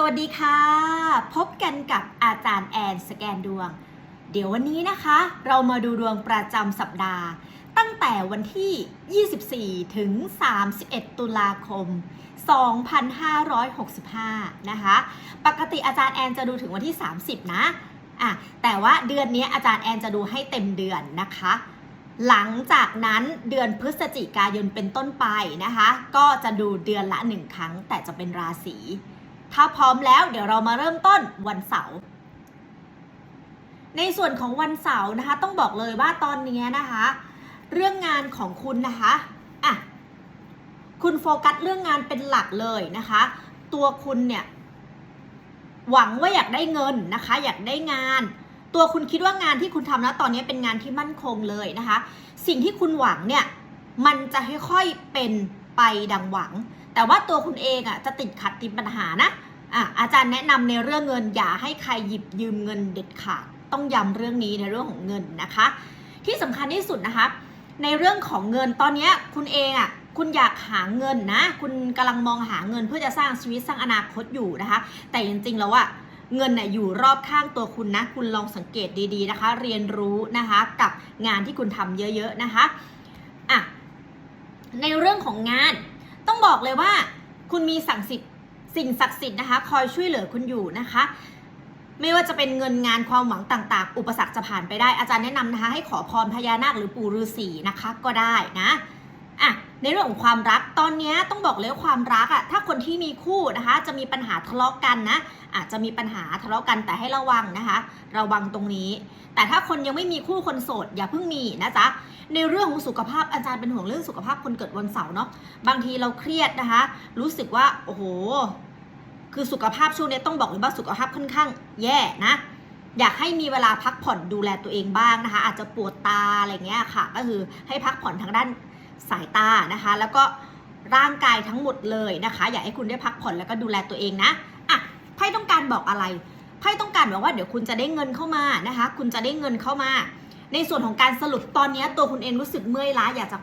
สวัสดีค่ะ พบกันกับอาจารย์แอนสแกนดวง เดี๋ยววันนี้นะคะ เรามาดูดวงประจำสัปดาห์ ตั้งแต่วันที่ 24 ถึง 31 ตุลาคม 2565 นะคะ ปกติอาจารย์แอนจะดูถึงวันที่ 30 นะอะแต่ว่าเดือนนี้อาจารย์แอนจะดูให้เต็มเดือนนะคะหลังจากนั้นเดือนพฤศจิกายนเป็นต้นไปนะคะ ก็จะดูเดือนละหนึ่งครั้งแต่จะเป็นราศี ถ้าพร้อมแล้วเดี๋ยวเรามาเริ่มต้นวันเสาร์ในส่วนของวันเสาร์นะคะ ต้องบอกเลยว่าตอนนี้นะคะ เรื่องงานของคุณนะคะอะคุณโฟกัสเรื่องงานเป็นหลักเลยนะคะ ตัวคุณเนี่ยหวังว่าอยากได้เงินนะคะ อยากได้งาน ตัวคุณคิดว่างานที่คุณทำนะตอนนี้เป็นงานที่มั่นคงเลยนะคะ สิ่งที่คุณหวังเนี่ยมันจะค่อยๆเป็นไปดังหวัง แต่ว่าตัวคุณเองอะจะติดขัดติดปัญหานะอะอาจารย์แนะนำในเรื่องเงินอย่าให้ใครหยิบยืมเงินเด็ดขาดต้องย้ำเรื่องนี้ในเรื่องของเงินนะคะ ที่สำคัญที่สุดนะคะ ในเรื่องของเงินตอนนี้คุณเองอะคุณอยากหาเงินนะ คุณกำลังมองหาเงินเพื่อจะสร้างชีวิตสร้างอนาคตอยู่นะคะ แต่จริงๆแล้วอะเงินน่ยอยู่รอบข้างตัวคุณนะ คุณลองสังเกตดีๆนะคะ เรียนรู้นะคะกับงานที่คุณทำเยอะๆนะคะอะในเรื่องของงาน ต้องบอกเลยว่า คุณมีสั่งสิทธิ์สิ่งศักดิ์สิทธิ์นะคะ คอยช่วยเหลือคุณอยู่นะคะ ไม่ว่าจะเป็นเงินงานความหวังต่างๆ อุปสรรคจะผ่านไปได้อาจารย์แนะนำนะคะ ให้ขอพรพญานาคหรือปู่ฤาษีนะคะ ก็ได้นะอะ ในเรื่องของความรักตอนนี้ต้องบอกเลยว่าความรักอะถ้าคนที่มีคู่นะคะ จะมีปัญหาทะเลาะกันนะ อาจจะมีปัญหาทะเลาะกันแต่ให้ระวังนะคะ ระวังตรงนี้ แต่ถ้าคนยังไม่มีคู่คนโสดอย่าเพิ่งมีนะจ๊ะในเรื่องของสุขภาพอาจารย์เป็นห่วงเรื่องสุขภาพคนเกิดวันเสาร์เนาะบางทีเราเครียดนะคะ รู้สึกว่าโอ้โหคือสุขภาพช่วงนี้ต้องบอกเลยว่าสุขภาพค่อนข้างแย่นะอยากให้มีเวลาพักผ่อนดูแลตัวเองบ้างนะคะ อาจจะปวดตาอะไรเงี้ยค่ะ ก็คือให้พักผ่อนทางด้าน สายตานะคะ แล้วก็ร่างกายทั้งหมดเลยนะคะ อยากให้คุณได้พักผ่อนแล้วก็ดูแลตัวเองนะอะไพ่ต้องการบอกอะไรไพ่ต้องการบอกว่าเดี๋ยวคุณจะได้เงินเข้ามานะคะ คุณจะได้เงินเข้ามา ในส่วนของการสรุปตอนนี้ตัวคุณเองรู้สึกเมื่อยล้าอยากจะ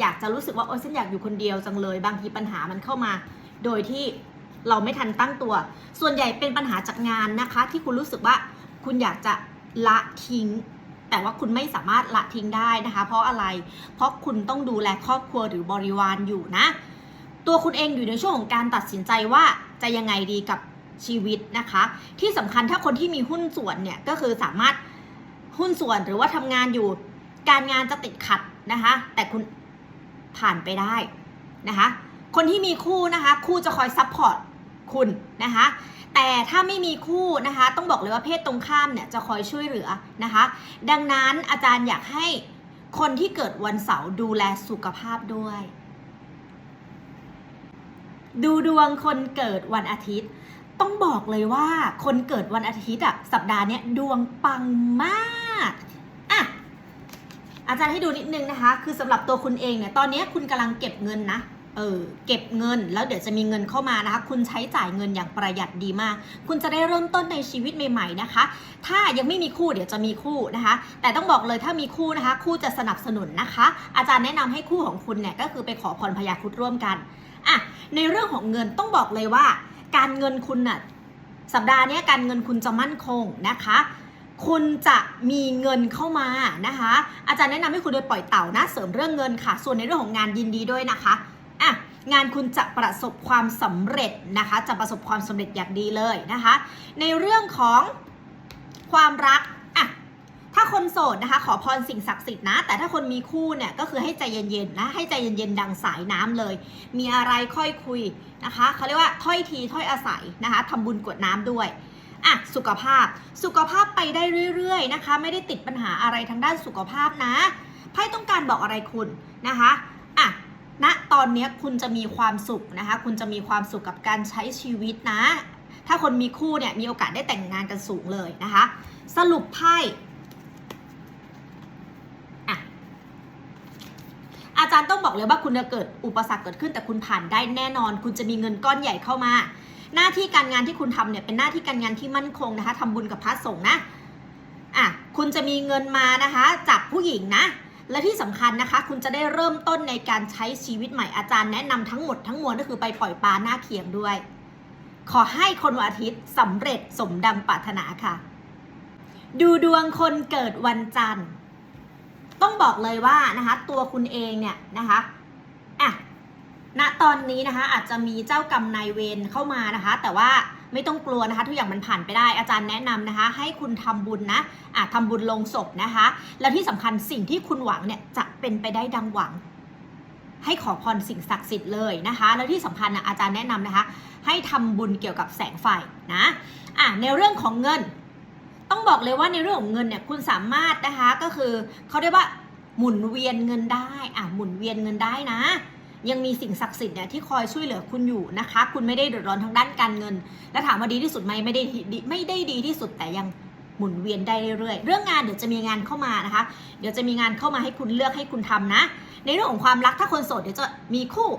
อยากจะรู้สึกว่าโอ้ฉันอยากอยู่คนเดียวจังเลย บางทีปัญหามันเข้ามา โดยที่เราไม่ทันตั้งตัว ส่วนใหญ่เป็นปัญหาจากงานนะคะ ที่คุณรู้สึกว่าคุณอยากจะละทิ้ง แต่ว่าคุณไม่สามารถละทิ้งได้นะคะ เพราะอะไร เพราะคุณต้องดูแลครอบครัวหรือบริวารอยู่นะ ตัวคุณเองอยู่ในช่วงของการตัดสินใจว่าจะยังไงดีกับชีวิตนะคะ ที่สำคัญถ้าคนที่มีหุ้นส่วนเนี่ยก็คือสามารถหุ้นส่วนหรือว่าทำงานอยู่ การงานจะติดขัดนะคะ แต่คุณผ่านไปได้นะคะ คนที่มีคู่นะคะ คู่จะคอยซัพพอร์ตคุณนะคะ แต่ถ้าไม่มีคู่นะคะ ต้องบอกเลยว่าเพศตรงข้ามเนี่ยจะคอยช่วยเหลือนะคะ ดังนั้นอาจารย์อยากให้คนที่เกิดวันเสาร์ดูแลสุขภาพด้วย ดูดวงคนเกิดวันอาทิตย์ ต้องบอกเลยว่าคนเกิดวันอาทิตย์อะสัปดาห์นี้ดวงปังมากอะอาจารย์ให้ดูนิดนึงนะคะ คือสำหรับตัวคุณเองเนี่ยตอนนี้คุณกำลังเก็บเงินนะ เออเก็บเงินแล้วเดี๋ยวจะมีเงินเข้ามานะคะ คุณใช้จ่ายเงินอย่างประหยัดดีมาก คุณจะได้เริ่มต้นในชีวิตใหม่ ๆนะคะ ถ้ายังไม่มีคู่เดี๋ยวจะมีคู่นะคะ แต่ต้องบอกเลยถ้ามีคู่นะคะ คู่จะสนับสนุนนะคะ อาจารย์แนะนำให้คู่ของคุณเนี่ยก็คือไปขอพรพญาครุดร่วมกันอะในเรื่องของเงินต้องบอกเลยว่า การเงินคุณน่ะสัปดาห์นี้การเงินคุณจะมั่นคงนะคะคุณจะมีเงินเข้ามานะคะ อาจารย์แนะนำให้คุณโดยปล่อยเต่านะเสริมเรื่องเงินค่ะ ส่วนในเรื่องของงานยินดีด้วยนะคะ อะงานคุณจะประสบความสำเร็จนะคะ จะประสบความสำเร็จอย่างดีเลยนะคะ ในเรื่องของความรักอะถ้าคนโสดนะคะ ขอพรสิ่งศักดิ์สิทธิ์นะ แต่ถ้าคนมีคู่เนี่ยก็คือให้ใจเย็นๆนะให้ใจเย็นๆดังสายน้ำเลย มีอะไรค่อยคุยนะคะเขาเรียกว่าถ้อยทีถ้อยอาศัยนะคะทำบุญกวดน้ำด้วยอะสุขภาพสุขภาพไปได้เรื่อยๆนะคะ ไม่ได้ติดปัญหาอะไรทางด้านสุขภาพนะไพ่ต้องการบอกอะไรคุณนะคะอะ ณตอนนี้คุณจะมีความสุขนะคะ คุณจะมีความสุขกับการใช้ชีวิตนะ ถ้าคนมีคู่เนี่ยมีโอกาสได้แต่งงานกันสูงเลยนะคะ สรุปไพ่อะอาจารย์ต้องบอกเลยว่าคุณจะเกิดอุปสรรคเกิดขึ้นแต่คุณผ่านได้แน่นอน คุณจะมีเงินก้อนใหญ่เข้ามา หน้าที่การงานที่คุณทำเนี่ยเป็นหน้าที่การงานที่มั่นคงนะคะทำบุญกับพระสงฆ์นะอะคุณจะมีเงินมานะคะจากผู้หญิงนะ และที่สำคัญนะคะ คุณจะได้เริ่มต้นในการใช้ชีวิตใหม่อาจารย์แนะนำทั้งหมดทั้งมวลก็คือไปปล่อยปลาหน้าเคียงด้วย ขอให้คนวันอาทิตย์สำเร็จสมดังปรารถนาค่ะ ดูดวงคนเกิดวันจันทร์ ต้องบอกเลยว่านะคะ ตัวคุณเองเนี่ยนะคะอะณตอนนี้นะคะอาจจะมีเจ้ากรรมนายเวรเข้ามานะคะ แต่ว่า ไม่ต้องกลัวนะคะ ทุกอย่างมันผ่านไปได้อาจารย์แนะนำนะคะ ให้คุณทำบุญนะอะทำบุญลงศพนะคะ แล้วที่สำคัญสิ่งที่คุณหวังเนี่ยจะเป็นไปได้ดังหวัง ให้ขอพรสิ่งศักดิ์สิทธิ์เลยนะคะ แล้วที่สำคัญนะอาจารย์แนะนำนะคะ ให้ทำบุญเกี่ยวกับแสงไฟนะอะในเรื่องของเงิน ต้องบอกเลยว่าในเรื่องของเงินเนี่ยคุณสามารถนะคะก็คือเขาเรียกว่าหมุนเวียนเงินได้อะหมุนเวียนเงินได้นะ ยังมีสิ่งศักดิ์สิทธิ์เนี่ยที่คอยช่วยเหลือคุณอยู่นะคะ คุณไม่ได้เดือดร้อนทางด้านการเงิน และถามว่าดีที่สุดไหมไม่ได้ไม่ได้ดีที่สุดแต่ยังหมุนเวียนได้เรื่อยๆ เรื่องงานเดี๋ยวจะมีงานเข้ามานะคะ เดี๋ยวจะมีงานเข้ามาให้คุณเลือกให้คุณทำนะ ในเรื่องของความรักถ้าคนโสดเดี๋ยวจะมีคู่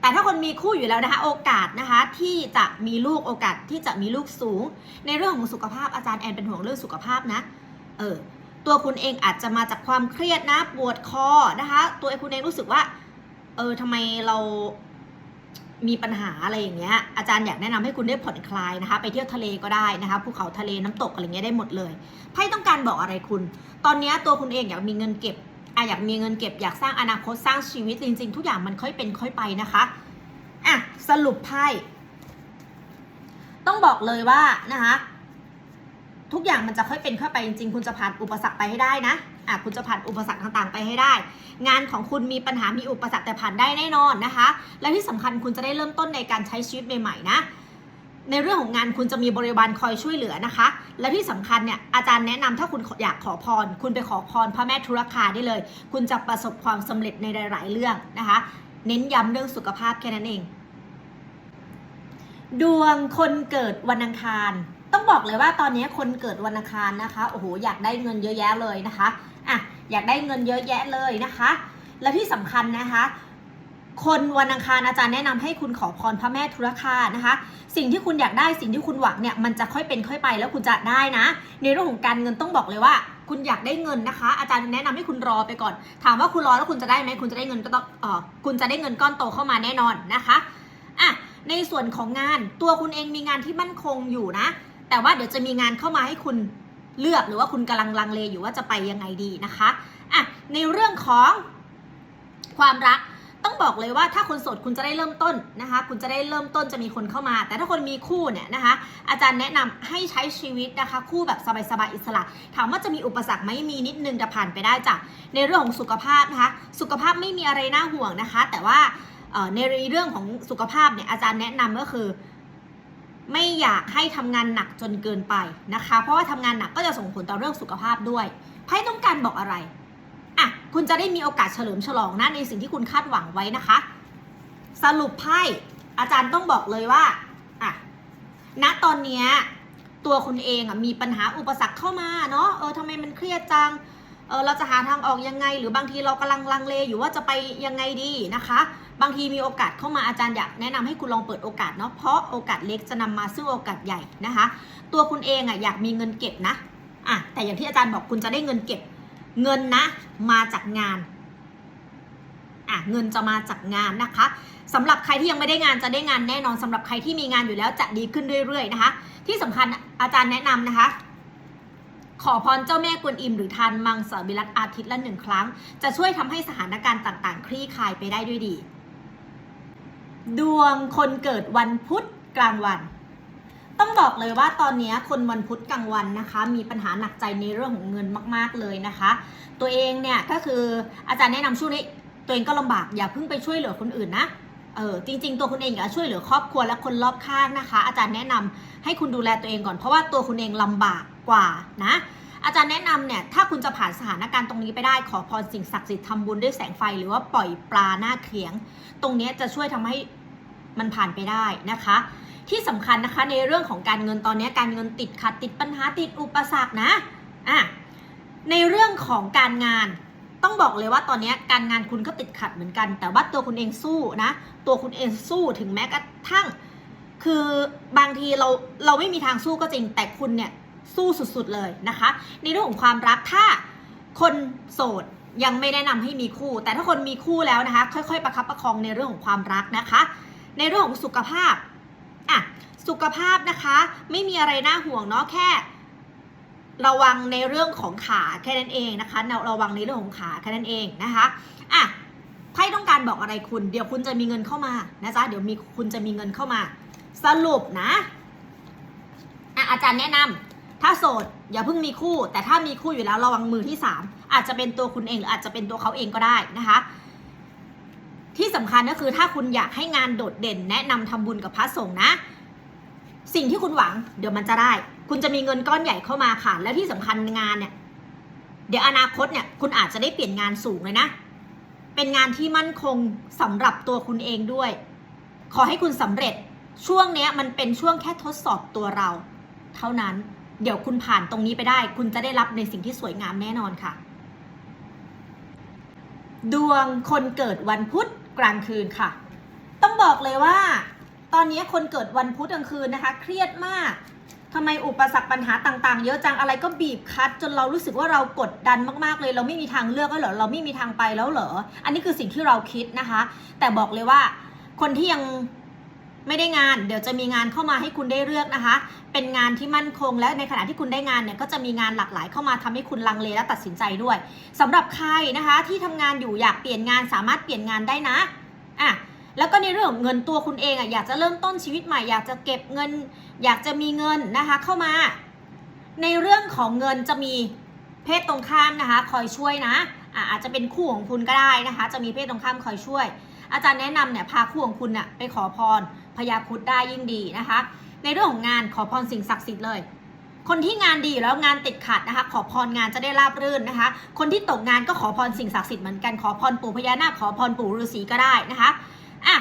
แต่ถ้าคนมีคู่อยู่แล้วนะคะโอกาสนะคะที่จะมีลูกโอกาสที่จะมีลูกสูง ในเรื่องของสุขภาพอาจารย์แอนเป็นห่วงเรื่องสุขภาพนะ เออตัวคุณเองอาจจะมาจากความเครียดนะปวดคอนะคะ ตัวคุณเองรู้สึกว่า เออทำไมเรามีปัญหาอะไรอย่างเงี้ย อาจารย์อยากแนะนำให้คุณได้ผ่อนคลายนะคะ ไปเที่ยวทะเลก็ได้นะคะ ภูเขาทะเลน้ำตกอะไรเงี้ยได้หมดเลยไพ่ต้องการบอกอะไรคุณ ตอนนี้ตัวคุณเองอยากมีเงินเก็บอะอยากมีเงินเก็บ อยากสร้างอนาคตสร้างชีวิตจริง ๆ ทุกอย่างมันค่อยเป็นค่อยไปนะคะอะสรุปไพ่ต้องบอกเลยว่านะคะ ทุกอย่างมันจะค่อยเป็นค่อยไปจริง ๆ คุณจะผ่านอุปสรรคไปให้ได้นะ อะคุณจะผ่านอุปสรรคต่างๆ ไปให้ได้ งานของคุณมีปัญหามีอุปสรรคแต่ผ่านได้แน่นอนนะคะ และที่สำคัญคุณจะได้เริ่มต้นในการใช้ชีวิตใหม่ๆนะในเรื่องของงานคุณจะมีบริวารคอยช่วยเหลือนะคะ และที่สำคัญเนี่ยอาจารย์แนะนำถ้าคุณอยากขอพร คุณไปขอพรพระแม่ธุรคาได้เลย คุณจะประสบความสำเร็จในหลาย ๆ เรื่องนะคะ เน้นย้ำเรื่องสุขภาพแค่นั้นเอง ดวงคนเกิดวันอังคาร ต้องบอกเลยว่าตอนนี้คนเกิดวันอังคารนะคะโอ้โหอยากได้เงินเยอะแยะเลยนะคะ อะอยากได้เงินเยอะแยะเลยนะคะ และที่สำคัญนะคะ คนวันอังคารอาจารย์แนะนำให้คุณขอพรพระแม่ธุรคานะคะ สิ่งที่คุณอยากได้สิ่งที่คุณหวังเนี่ยมันจะค่อยเป็นค่อยไปแล้วคุณจะได้นะ ในเรื่องของการเงินต้องบอกเลยว่าคุณอยากได้เงินนะคะ อาจารย์แนะนำให้คุณรอไปก่อน ถามว่าคุณรอแล้วคุณจะได้ไหมคุณจะได้เงินก็ต้องเออคุณจะได้เงินก้อนโตเข้ามาแน่นอนนะคะอะในส่วนของงานตัวคุณเองมีงานที่มั่นคงอยู่นะ แต่ว่าเดี๋ยวจะมีงานเข้ามาให้คุณ เลือกหรือว่าคุณกำลังลังเลอยู่ว่าจะไปยังไงดีนะคะอะในเรื่องของความรักต้องบอกเลยว่าถ้าคนโสดคุณจะได้เริ่มต้นนะคะ คุณจะได้เริ่มต้นจะมีคนเข้ามา แต่ถ้าคนมีคู่เนี่ยนะคะ อาจารย์แนะนำให้ใช้ชีวิตนะคะ คู่แบบสบายๆอิสระ ถามว่าจะมีอุปสรรคไหมมีนิดนึงแต่ผ่านไปได้จ้ะในเรื่องของสุขภาพนะคะ สุขภาพไม่มีอะไรน่าห่วงนะคะ แต่ว่าในเรื่องของสุขภาพเนี่ยอาจารย์แนะนำก็คือ ไม่อยากให้ทำงานหนักจนเกินไปนะคะ เพราะว่าทำงานหนักก็จะส่งผลต่อเรื่องสุขภาพด้วยไพ่ต้องการบอกอะไรอะคุณจะได้มีโอกาสเฉลิมฉลองนะในสิ่งที่คุณคาดหวังไว้นะคะ สรุปไพ่อาจารย์ต้องบอกเลยว่าอะณตอนเนี้ยตัวคุณเองอะมีปัญหาอุปสรรคเข้ามาเนาะเออทำไมมันเครียดจังเออเราจะหาทางออกยังไง หรือบางทีเรากำลังลังเลอยู่ว่าจะไปยังไงดีนะคะ บางทีมีโอกาสเข้ามาอาจารย์อยากแนะนำให้คุณลองเปิดโอกาสเนาะเพราะโอกาสเล็กจะนำมาซึ่งโอกาสใหญ่นะคะ ตัวคุณเองอะอยากมีเงินเก็บนะอะแต่อย่างที่อาจารย์บอกคุณจะได้เงินเก็บ เงินนะ มาจากงานอะเงินจะมาจากงานนะคะสำหรับใครที่ยังไม่ได้งานจะได้งานแน่นอนสำหรับใครที่มีงานอยู่แล้วจะดีขึ้นเรื่อยๆนะคะ ที่สำคัญอาจารย์แนะนำนะคะขอพรเจ้าแม่กวนอิมหรือทานมังสวิรัตอาทิตย์ละหนึ่งครั้ง จะช่วยทำให้สถานการณ์ต่างๆ คลี่คลายไปได้ด้วยดี ดวงคนเกิดวันพุธกลางวัน ต้องบอกเลยว่าตอนนี้คนวันพุธกลางวันนะคะ มีปัญหาหนักใจในเรื่องของเงินมากๆเลยนะคะ ตัวเองเนี่ยก็คืออาจารย์แนะนำช่วงนี้ตัวเองก็ลำบากอย่าเพิ่งไปช่วยเหลือคนอื่นนะเออจริง ๆ ตัวคุณเองอย่าช่วยเหลือครอบครัวและคนรอบข้างนะคะ อาจารย์แนะนำให้คุณดูแลตัวเองก่อนเพราะว่าตัวคุณเองลำบากกว่านะอาจารย์แนะนำเนี่ยถ้าคุณจะผ่านสถานการณ์ตรงนี้ไปได้ขอพรสิ่งศักดิ์สิทธิ์ทำบุญด้วยแสงไฟ หรือว่าปล่อยปลาหน้าเขียง ตรงนี้จะช่วยทำให้ มันผ่านไปได้นะคะ ที่สำคัญนะคะในเรื่องของการเงินตอนนี้การเงินติดขัดติดปัญหาติดอุปสรรคนะอะในเรื่องของการงานต้องบอกเลยว่าตอนนี้การงานคุณก็ติดขัดเหมือนกัน แต่ว่าตัวคุณเองสู้นะ ตัวคุณเองสู้ถึงแม้กระทั่ง คือบางทีเราเราไม่มีทางสู้ก็จริง แต่คุณเนี่ยสู้สุดๆเลยนะคะ ในเรื่องของความรักถ้าคนโสดยังไม่แนะนำให้มีคู่ แต่ถ้าคนมีคู่แล้วนะคะ ค่อยๆ ประคับประคองในเรื่องของความรักนะคะ ในเรื่องของสุขภาพอะสุขภาพนะคะ ไม่มีอะไรน่าห่วงเนาะแค่ ระวังในเรื่องของขาแค่นั้นเองนะคะเราระวังในเรื่องของขาแค่นั้นเองนะคะอะไพ่ต้องการบอกอะไรคุณ เดี๋ยวคุณจะมีเงินเข้ามานะจ๊ะเดี๋ยวมีคุณจะมีเงินเข้ามา สรุปนะอะอาจารย์แนะนำถ้าโสดอย่าเพิ่งมีคู่ แต่ถ้ามีคู่อยู่แล้วระวังมือที่สามอาจจะเป็นตัวคุณเองหรืออาจจะเป็นตัวเขาเองก็ได้นะคะ ที่สำคัญก็คือถ้าคุณอยากให้งานโดดเด่น แนะนำทำบุญกับพระสงฆ์นะ สิ่งที่คุณหวังเดี๋ยวมันจะได้ คุณจะมีเงินก้อนใหญ่เข้ามาค่ะ แล้วที่สำคัญงานเนี่ย เดี๋ยวอนาคตเนี่ย คุณอาจจะได้เปลี่ยนงานสูงเลยนะ เป็นงานที่มั่นคงสำหรับตัวคุณเองด้วย ขอให้คุณสำเร็จช่วงเนี้ยมันเป็นช่วงแค่ทดสอบตัวเรา เท่านั้นเดี๋ยวคุณผ่านตรงนี้ไปได้ คุณจะได้รับในสิ่งที่สวยงามแน่นอนค่ะ ดวงคนเกิดวันพุธ กลางคืนค่ะ ต้องบอกเลยว่า ตอนนี้คนเกิดวันพุธกลางคืนนะคะ เครียดมากทำไมอุปสรรคปัญหาต่างๆ เยอะจังอะไรก็บีบคั้นจนเรารู้สึกว่าเรากดดันมากๆเลย เราไม่มีทางเลือกแล้วเหรอเราไม่มีทางไปแล้วเหรอ อันนี้คือสิ่งที่เราคิดนะคะ แต่บอกเลยว่า คนที่ยัง ไม่ได้งาน เดี๋ยวจะมีงานเข้ามาให้คุณได้เลือกนะคะ เป็นงานที่มั่นคง และในขณะที่คุณได้งานเนี่ยก็จะมีงานหลากหลายเข้ามาทำให้คุณลังเลและตัดสินใจด้วยสำหรับใครนะคะที่ทำงานอยู่อยากเปลี่ยนงานสามารถเปลี่ยนงานได้นะอะแล้วก็ในเรื่องของเงินตัวคุณเองอะอยากจะเริ่มต้นชีวิตใหม่อยากจะเก็บเงิน อยากจะมีเงินนะคะเข้ามา ในเรื่องของเงินจะมีเพศตรงข้ามนะคะ คอยช่วยนะอะอาจจะเป็นคู่ของคุณก็ได้นะคะ จะมีเพศตรงข้ามคอยช่วย อาจารย์แนะนำเนี่ยพาคู่ของคุณน่ะไปขอพร พญาคุดได้ยิ่งดีนะคะ ในเรื่องของงานขอพรสิ่งศักดิ์สิทธิ์เลย คนที่งานดีแล้วงานติดขัดนะคะ ขอพรงานจะได้ราบรื่นนะคะ คนที่ตกงานก็ขอพรสิ่งศักดิ์สิทธิ์เหมือนกันขอพรปู่พญานาคขอพรปู่ฤาษีก็ได้นะคะอะ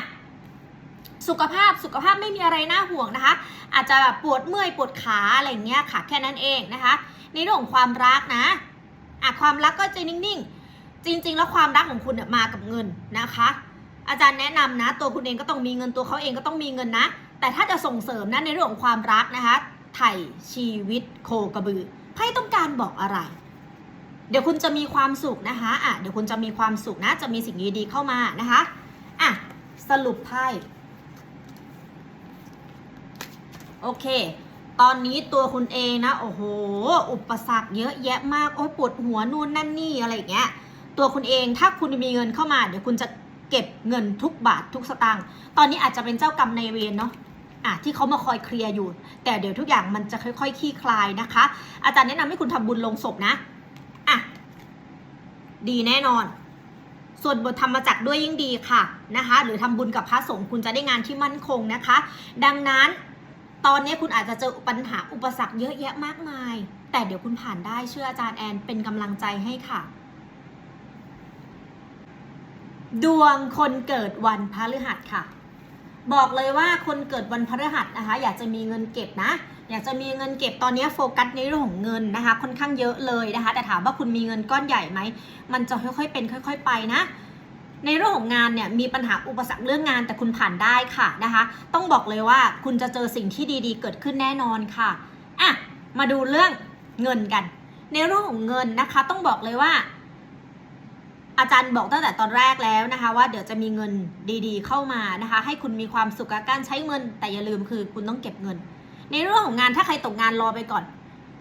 สุขภาพสุขภาพไม่มีอะไรน่าห่วงนะคะ อาจจะแบบปวดเมื่อยปวดขาอะไรเงี้ยค่ะ แค่นั้นเองนะคะ ในเรื่องของความรักนะอะความรักก็จะนิ่งๆ จริง ๆ แล้วความรักของคุณเนี่ยมากับเงินนะคะ อาจารย์แนะนำนะ ตัวคุณเองก็ต้องมีเงินตัวเขาเองก็ต้องมีเงินนะ แต่ถ้าจะส่งเสริมนะในเรื่องของความรักนะคะไถ่ชีวิตโคกระบือไพ่ต้องการบอกอะไร เดี๋ยวคุณจะมีความสุขนะคะอะเดี๋ยวคุณจะมีความสุขนะ จะมีสิ่งดีๆเข้ามานะคะอะสรุปไพ่โอเค ตอนนี้ตัวคุณเองนะ โอ้โห อุปสรรคเยอะแยะมาก โอ้ยปวดหัวนู่นนั่นนี่อะไรอย่างเงี้ย ตัวคุณเองถ้าคุณมีเงินเข้ามา เดี๋ยวคุณจะ เก็บเงินทุกบาททุกสตางค์ ตอนนี้อาจจะเป็นเจ้ากรรมนายเวรเนาะอะที่เขามาคอยเคลียร์อยู่ แต่เดี๋ยวทุกอย่างมันจะค่อยๆคลี่คลายนะคะ อาจารย์แนะนำให้คุณทำบุญลงศพนะอะดีแน่นอน ส่วนบทธรรมจักรด้วยยิ่งดีค่ะนะคะ หรือทำบุญกับพระสงฆ์คุณจะได้งานที่มั่นคงนะคะ ดังนั้นตอนนี้คุณอาจจะเจอปัญหาอุปสรรคเยอะแยะมากมาย แต่เดี๋ยวคุณผ่านได้เชื่ออาจารย์แอนเป็นกำลังใจให้ค่ะ ดวงคนเกิดวันพฤหัสค่ะ บอกเลยว่าคนเกิดวันพฤหัสนะคะ อยากจะมีเงินเก็บนะ อยากจะมีเงินเก็บตอนนี้โฟกัสในเรื่องของเงินนะคะ ค่อนข้างเยอะเลยนะคะ แต่ถามว่าคุณมีเงินก้อนใหญ่ไหมมันจะค่อยๆเป็น ค่อย ๆ ไปนะในเรื่องของงานเนี่ยมีปัญหาอุปสรรคเรื่องงานแต่คุณผ่านได้ค่ะนะคะ ต้องบอกเลยว่าคุณจะเจอสิ่งที่ดีๆ เกิดขึ้นแน่นอนค่ะอะมาดูเรื่องเงินกัน ในเรื่องของเงินนะคะ ต้องบอกเลยว่า อาจารย์บอกตั้งแต่ตอนแรกแล้วนะคะ ว่าเดี๋ยวจะมีเงินดีๆ เข้ามานะคะ ให้คุณมีความสุขกับการใช้เงิน แต่อย่าลืมคือคุณต้องเก็บเงิน ในเรื่องของงานถ้าใครตกงานรอไปก่อน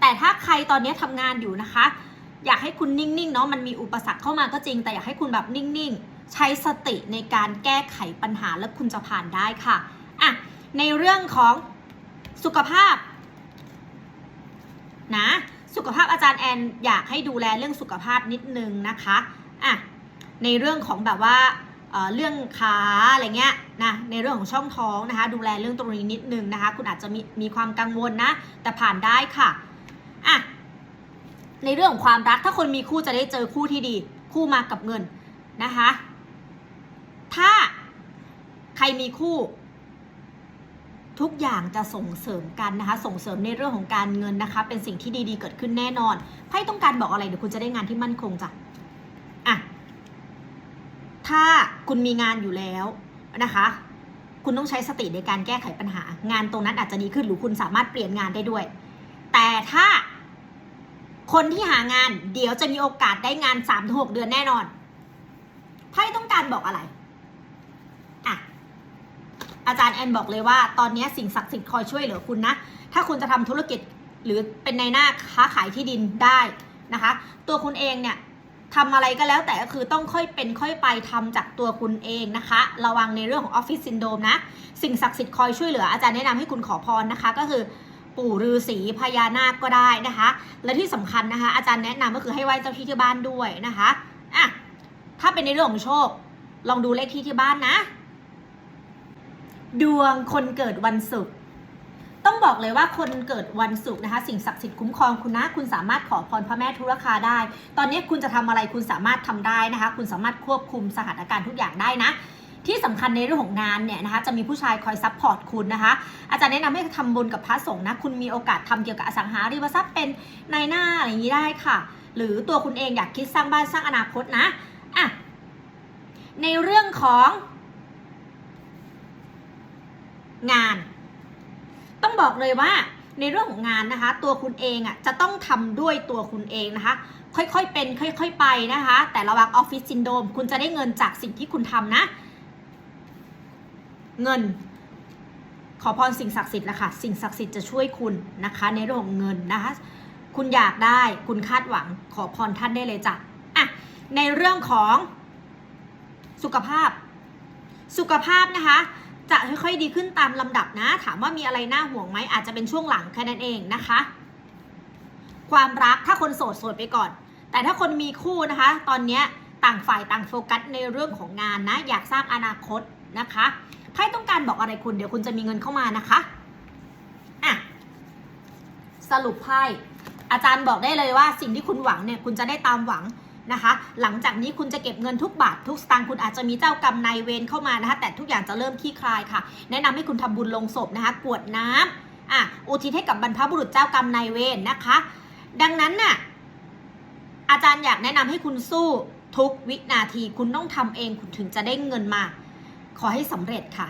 แต่ถ้าใครตอนนี้ทำงานอยู่นะคะ อยากให้คุณนิ่งๆเนาะมันมีอุปสรรคเข้ามาก็จริง แต่อยากให้คุณแบบนิ่งๆ ใช้สติในการแก้ไขปัญหาแล้วคุณจะผ่านได้ค่ะอะในเรื่องของสุขภาพนะสุขภาพอาจารย์แอนอยากให้ดูแลเรื่องสุขภาพนิดนึงนะคะ อะในเรื่องของแบบว่าเรื่องขาอะไรเงี้ยนะในเรื่องของช่องท้องนะคะ ดูแลเรื่องตรงนี้นิดนึงนะคะ คุณอาจจะมีมีความกังวลนะ แต่ผ่านได้ค่ะอะในเรื่องของความรักถ้าคนมีคู่จะได้เจอคู่ที่ดี คู่มากับเงินนะคะ ถ้าใครมีคู่ ทุกอย่างจะส่งเสริมกันนะคะ ส่งเสริมในเรื่องของการเงินนะคะ เป็นสิ่งที่ดีๆเกิดขึ้นแน่นอนไพ่ต้องการบอกอะไรเดี๋ยวคุณจะได้งานที่มั่นคงจ้ะ ถ้าคุณมีงานอยู่แล้วนะคะ คุณต้องใช้สติในการแก้ไขปัญหา งานตรงนั้นอาจจะดีขึ้นหรือคุณสามารถเปลี่ยนงานได้ด้วย แต่ถ้าคนที่หางานเดี๋ยวจะมีโอกาสได้งาน3ามถึงหเดือนแน่นอนไพ่ต้องการบอกอะไรอะอาจารย์แอนบอกเลยว่า ตอนนี้สิ่งศักดิ์สิทธิ์คอยช่วยเหลือคุณนะ ถ้าคุณจะทำธุรกิจหรือเป็นในหน้าค้าขายที่ดินได้นะคะ ตัวคุณเองเนี่ย ทำอะไรก็แล้วแต่ก็คือต้องค่อยเป็นค่อยไปทำจากตัวคุณเองนะคะ ระวังในเรื่องของออฟฟิศซินโดมนะ สิ่งศักดิ์สิทธิ์คอยช่วยเหลืออาจารย์แนะนำให้คุณขอพรนะคะ ก็คือปู่ฤาษีพญานาคก็ได้นะคะ และที่สำคัญนะคะ อาจารย์แนะนำก็คือให้ไหว้เจ้าที่ที่บ้านด้วยนะคะอะถ้าเป็นในเรื่องของโชค ลองดูเลขที่ที่บ้านนะ ดวงคนเกิดวันศุกร์ ต้องบอกเลยว่าคนเกิดวันศุกร์นะคะ สิ่งศักดิ์สิทธิ์คุ้มครองคุณนะคุณสามารถขอพรพระแม่ทุรคาได้ ตอนนี้คุณจะทำอะไรคุณสามารถทำได้นะคะ คุณสามารถควบคุมสถานการณ์ทุกอย่างได้นะที่สำคัญในเรื่องของงานเนี่ยนะคะจะมีผู้ชายคอยซัพพอร์ตคุณนะคะ อาจารย์แนะนำให้ทำบุญกับพระสงฆ์นะคุณมีโอกาสทำเกี่ยวกับอสังหาริมทรัพย์เป็นนายหน้าอะไรอย่างนี้ได้ค่ะ หรือตัวคุณเองอยากคิดสร้างบ้านสร้างอนาคตนะอะในเรื่องของงาน ต้องบอกเลยว่าในเรื่องของงานนะคะ ตัวคุณเองอะจะต้องทำด้วยตัวคุณเองนะคะ ค่อยๆเป็น ค่อย ๆ ไปนะคะ แต่ระวังออฟฟิศซินโดมคุณจะได้เงินจากสิ่งที่คุณทำนะ เงิน ขอพรสิ่งศักดิ์สิทธิ์ละค่ะสิ่งศักดิ์สิทธิ์จะช่วยคุณนะคะ ในเรื่องของเงินนะคะ คุณอยากได้คุณคาดหวัง ขอพรท่านได้เลยจ้ะอะในเรื่องของสุขภาพ สุขภาพนะคะ จะค่อยๆดีขึ้นตามลำดับนะ ถามว่ามีอะไรน่าห่วงไหมอาจจะเป็นช่วงหลังแค่นั้นเองนะคะ ความรักถ้าคนโสดโสดไปก่อน แต่ถ้าคนมีคู่นะคะ ตอนนี้ต่างฝ่ายต่างโฟกัสในเรื่องของงานนะ อยากสร้างอนาคตนะคะไพ่ต้องการบอกอะไรคุณเดี๋ยวคุณจะมีเงินเข้ามานะคะอะสรุปไพ่อาจารย์บอกได้เลยว่าสิ่งที่คุณหวังเนี่ยคุณจะได้ตามหวัง นะคะ หลังจากนี้คุณจะเก็บเงินทุกบาททุกสตางค์คุณอาจจะมีเจ้ากรรมนายเวรเข้ามานะคะ แต่ทุกอย่างจะเริ่มคลี่คลายค่ะ แนะนำให้คุณทำบุญลงศพนะคะกวดน้ำอะอุทิศให้กับบรรพบุรุษเจ้ากรรมนายเวรนะคะ ดังนั้นน่ะอาจารย์อยากแนะนำให้คุณสู้ทุกวินาทีคุณต้องทำเองคุณถึงจะได้เงินมา ขอให้สำเร็จค่ะ